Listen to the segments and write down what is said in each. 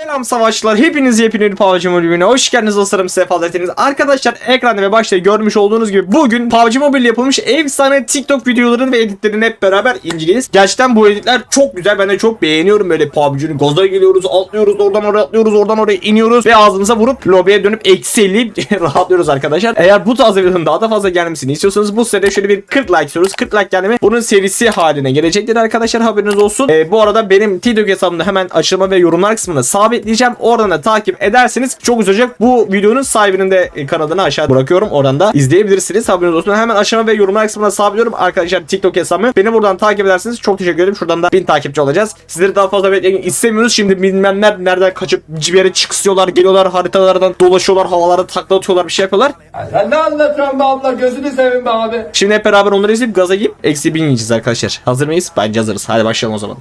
Selam savaşçılar. Hepiniz yepyeni bir PUBG Mobile'ine hoş geldiniz dostlarım. Sefalar ettiniz. Arkadaşlar ekranda ve başta görmüş olduğunuz gibi bugün PUBG Mobile yapılmış efsane TikTok videolarını ve editlerini hep beraber inceleyeceğiz. Gerçekten bu editler çok güzel. Ben de çok beğeniyorum. Böyle PUBG'nin gaza geliyoruz, atlıyoruz, oradan oraya atlıyoruz, oradan oraya iniyoruz ve ağzımıza vurup lobiye dönüp eksi 50 rahatlıyoruz arkadaşlar. Eğer bu tarz videoların daha da fazla gelmesini istiyorsanız bu seride şöyle bir 40 like istiyoruz. 40 like gelme bunun serisi haline gelecektir arkadaşlar haberiniz olsun. Ee, bu arada benim TikTok hesabımda hemen açıklama ve yorumlar kısmına sabitleyeceğim. Oradan da takip ederseniz çok olacak. Bu videonun sahibinin de e, kanalını aşağı bırakıyorum. Oradan da izleyebilirsiniz. Haberiniz olsun. Hemen açıklama ve yorumlar kısmına sabitliyorum. Arkadaşlar TikTok hesabımı. Beni buradan takip ederseniz çok teşekkür ederim. Şuradan da 1000 takipçi olacağız. Sizleri daha fazla bekleyin istemiyoruz. Şimdi bilmemler nereden kaçıp bir yere çıksıyorlar, geliyorlar haritalardan dolaşıyorlar, havalara takla atıyorlar, bir şey yapıyorlar. Sen ne anlatıyorsun be abla gözünü seveyim be abi. Şimdi hep beraber onları izleyip gaza giyip eksi bin yiyeceğiz arkadaşlar. Hazır mıyız? Bence hazırız. Hadi başlayalım o zaman.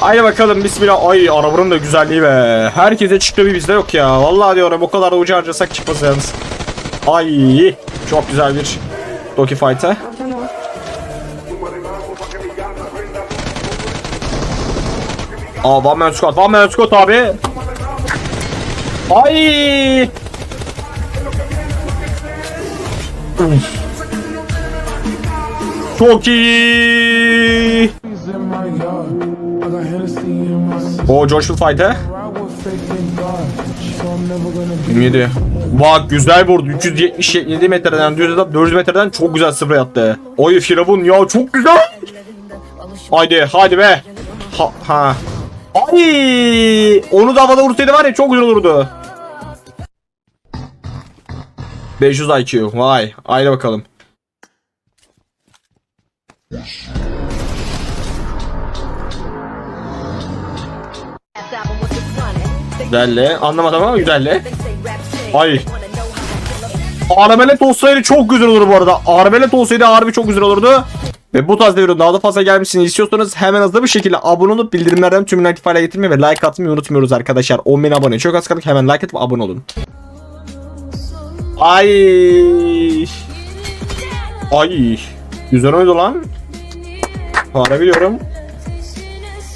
Haydi bakalım bismillah. Ay arabanın da güzelliği be. Herkese çıktı bir bizde yok ya. Vallahi diyorum o kadar da ucu harcasak çıkmaz yalnız. Ay çok güzel bir Doki Fight'e. Aa One Man Squad. One Man Squad abi. Ay. Çok iyi. O Joshua Fight'e. 27. Bak güzel vurdu. 377 metreden 400 metreden çok güzel sprey attı. Oy Firavun ya çok güzel. Haydi hadi be. Ha, ha. Ay! Onu da havada vursaydı var ya çok güzel olurdu. 500 IQ. Vay. Haydi bakalım. Güzelle. Anlamadım ama güzelle. Ay. Arbelet olsaydı çok güzel olur bu arada. Arbelet olsaydı harbi çok güzel olurdu. Ve bu tarz videonun daha da fazla gelmesini istiyorsanız hemen hızlı bir şekilde abone olup bildirimlerden tümünü aktif hale getirmeyi ve like atmayı unutmuyoruz arkadaşlar. 10.000 abone çok az kaldık hemen like atıp abone olun. Ay. Ay. Güzel oydu lan. Para biliyorum.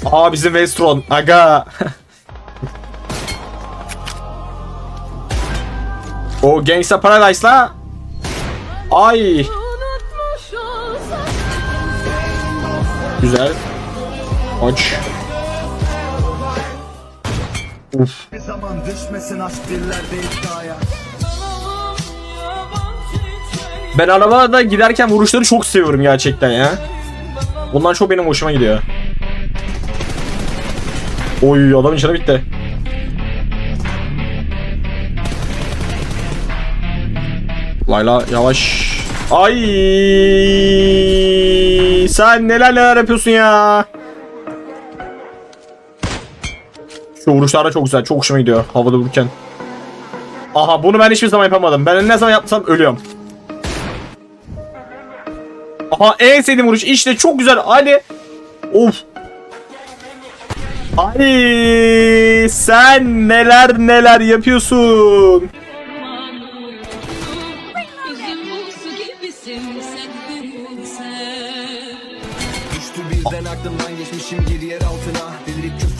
Aa bizim Westron. Aga. o Gangsta Paradise'la. Ay. Güzel. Aç. Uf. Bir zaman düşmesin aşk dillerde iddiaya Ben arabada giderken vuruşları çok seviyorum gerçekten ya. Bunlar çok benim hoşuma gidiyor. Oy adamın canı bitti. Layla yavaş. Ay sen neler neler yapıyorsun ya. Şu vuruşlar da çok güzel. Çok hoşuma gidiyor havada vururken. Aha bunu ben hiçbir zaman yapamadım. Ben ne zaman yapsam ölüyorum. Aha en sevdiğim vuruş işte çok güzel hadi. Of. Ay sen neler neler yapıyorsun.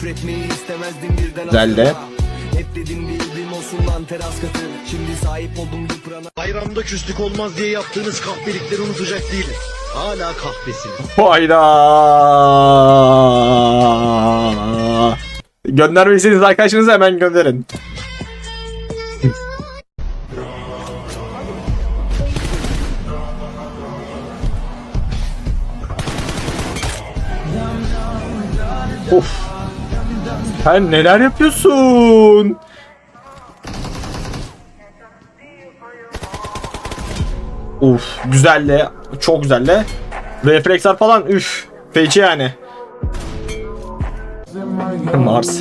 Delirip küfür etmeyi istemezdim birden Güzel de. aklına. Hep dedim bildim olsun lan teras katı Şimdi sahip oldum yıprana Bayramda küslük olmaz diye yaptığınız kahpelikleri unutacak değiliz. Hala kahpesiniz. Hayda. Göndermeyseniz arkadaşınıza hemen gönderin. Sen neler yapıyorsun? Uf güzelle çok güzelle. Refleksler falan üf feci yani. Mars.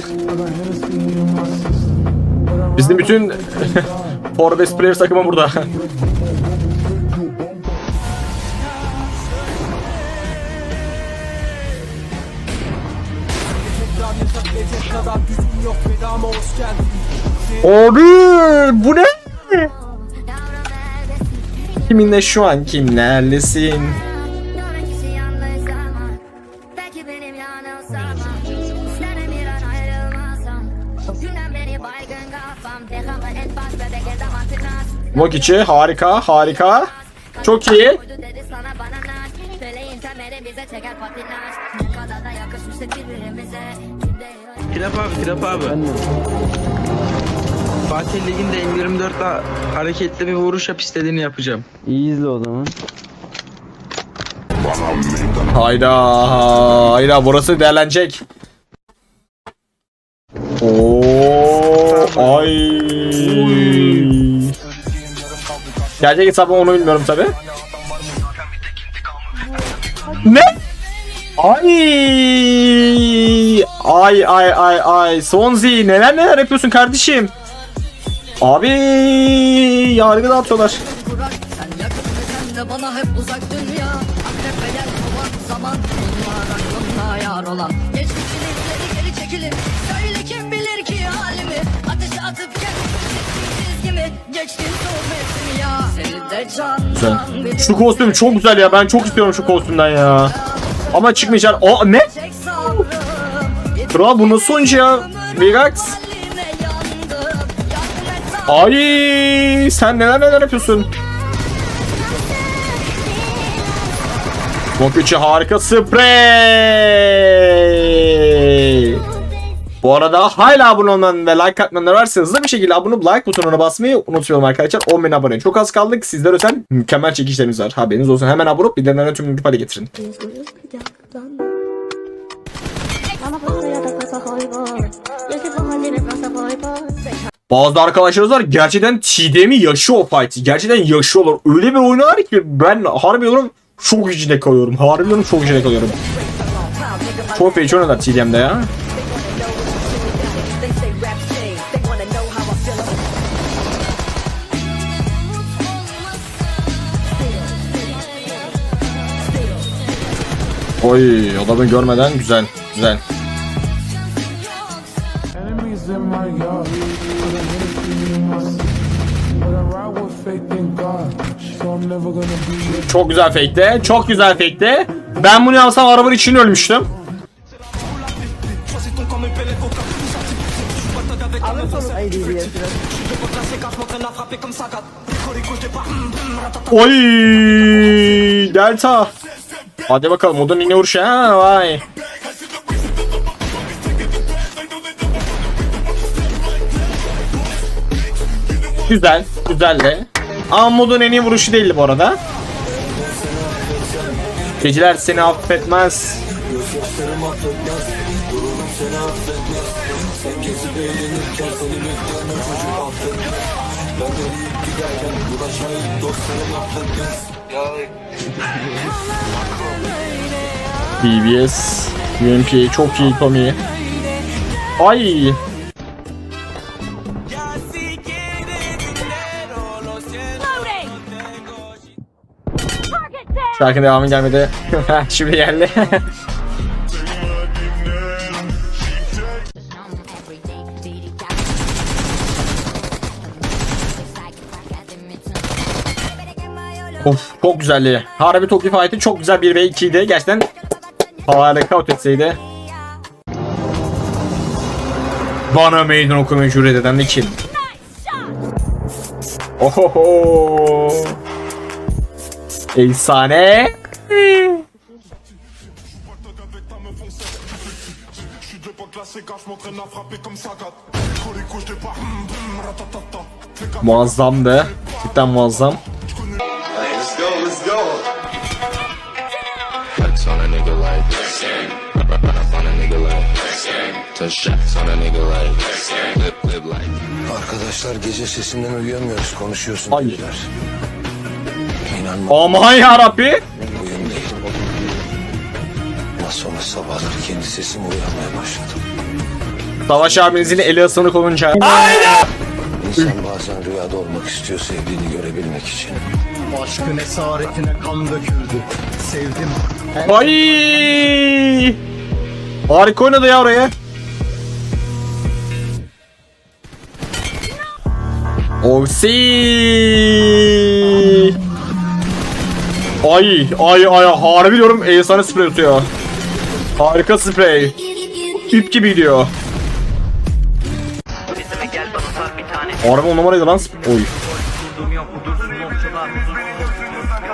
Bizim bütün Forbes Players takımı burada. Abi bu ne? Kiminle şu an kimlerlesin? Mokiçi harika harika. Çok iyi. Kirap abi, Kirap abi. Fatih Ligi'nde M24'te hareketli bir vuruş yap istediğini yapacağım. İyi izle o zaman. Hayda hayda burası değerlenecek. Oo ay. Gerçek hesabı onu bilmiyorum tabi. Ne? Ay ay ay ay ay Sonzi neler neler yapıyorsun kardeşim? Abi yargı dağıtıyorlar. Bir Şu kostüm çok güzel ya ben çok istiyorum şu kostümden ya. Ama çıkmayacak. O ne? Kral bu nasıl oyuncu ya? Et Ay sen neler neler yapıyorsun? Mokuçi harika sprey. Bu arada hala abone olmayan ve like atmayanlar varsa hızlı bir şekilde abone like butonuna basmayı unutmayalım arkadaşlar. 10 bin abone çok az kaldık. Sizler özel mükemmel çekişlerimiz var. Haberiniz olsun. Hemen abone olup bildirimlerine tüm mümkün hale getirin. Bazı arkadaşlarımız var gerçekten TDM'i yaşıyor o fight'i. Gerçekten yaşıyorlar. Öyle bir oynuyorlar ki ben harbi diyorum çok içinde kalıyorum. Harbi diyorum çok içinde kalıyorum. Çok feci oynuyorlar TDM'de ya. So I'm never gonna be Çok güzel fake'ti. Çok güzel fake'ti. Ben bunu yapsam arabanın için ölmüştüm. Oy Delta. Hadi bakalım modun yine vuruş ha vay. Güzel, güzel de. Ama modun en iyi vuruşu değildi bu arada. Geceler seni affetmez. BBS, UMP çok iyi Tommy. Ay. Şarkının devamı gelmedi. Şimdi geldi. of çok güzeldi. Harbi Tokyo Fight'ı çok güzel 1 ve 2 idi. Gerçekten harika ötesiydi. Bana meydan okumayı cüret eden de kim? Ohoho. Efsane. Muazzamdı. Cidden muazzam. Flex on a nigga like Run up on a nigga like Touch shots on a nigga like Live, live like Arkadaşlar gece sesinden uyuyamıyoruz konuşuyorsun Hayır. dediler. İnanma Aman yarabbi. uyum değil. Nasıl sonra sabahları kendi sesime uyanmaya başladım. Savaş abinizin eli ısınık olunca. İnsan bazen rüyada olmak istiyor sevdiğini görebilmek için. Aşkın esaretine kan döküldü. Sevdim. Ay! Harika oynadı ya oraya. Osi! Ay ay ay harbi diyorum efsane sprey tutuyor. Harika sprey. İp gibi gidiyor. Araba on numaraydı lan. Oy. Çalar.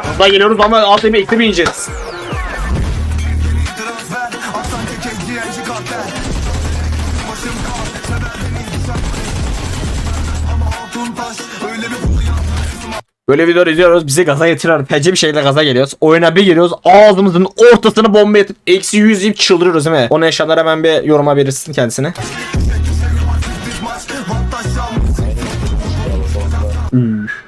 Hızla geliyoruz ama alt evi ekle bineceğiz. Böyle videolar izliyoruz. Bizi gaza getiriyor. Pece bir şeyle gaza geliyoruz. Oyuna bir giriyoruz. Ağzımızın ortasını bomba atıp eksi yüz yiyip çıldırıyoruz değil mi? O yaşayanlar hemen bir yoruma verirsin kendisine. Üf.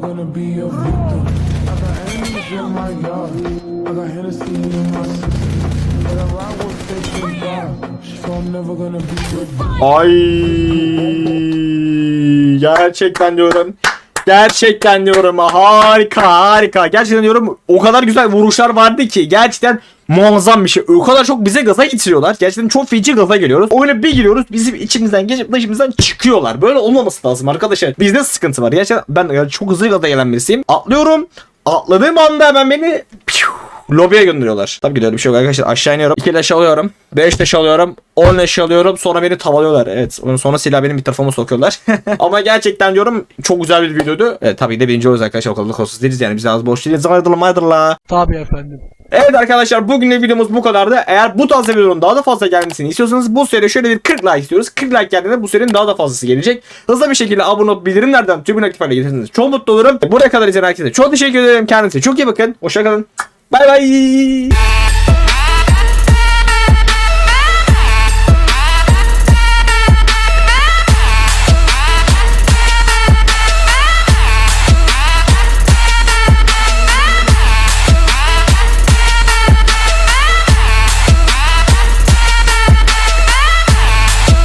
Gonna be your victim. Ay. Gerçekten diyorum. Gerçekten diyorum. Harika harika. Gerçekten diyorum o kadar güzel vuruşlar vardı ki. Gerçekten muazzam bir şey. O kadar çok bize gaza getiriyorlar. Gerçekten çok feci gaza geliyoruz. Oyuna bir giriyoruz. Bizim içimizden geçip dışımızdan çıkıyorlar. Böyle olmaması lazım arkadaşlar. Bizde sıkıntı var. Gerçekten ben çok hızlı gaza gelen birisiyim. Atlıyorum. Atladığım anda hemen beni piu, lobiye gönderiyorlar. Tabii ki de öyle bir şey yok arkadaşlar. Aşağı iniyorum. 2 leş alıyorum. 5 leş alıyorum. 10 leş alıyorum. Sonra beni tavalıyorlar. Evet. Ondan sonra silah benim bir tarafıma sokuyorlar. Ama gerçekten diyorum çok güzel bir videoydu. Evet tabii ki de birinci oluruz arkadaşlar. O kadar da kolsuz değiliz yani. Biz az boş değiliz. Aydırla aydırla. Tabii efendim. Evet arkadaşlar bugünlük videomuz bu kadardı. Eğer bu tarz videoların daha da fazla gelmesini istiyorsanız bu seriye şöyle bir 40 like istiyoruz. 40 like geldiğinde bu serinin daha da fazlası gelecek. Hızlı bir şekilde abone olup bildirimlerden tümünü aktif hale getirirseniz çok mutlu olurum. Buraya kadar izleyen herkese çok teşekkür ederim. Kendinize çok iyi bakın. Hoşçakalın. 拜拜。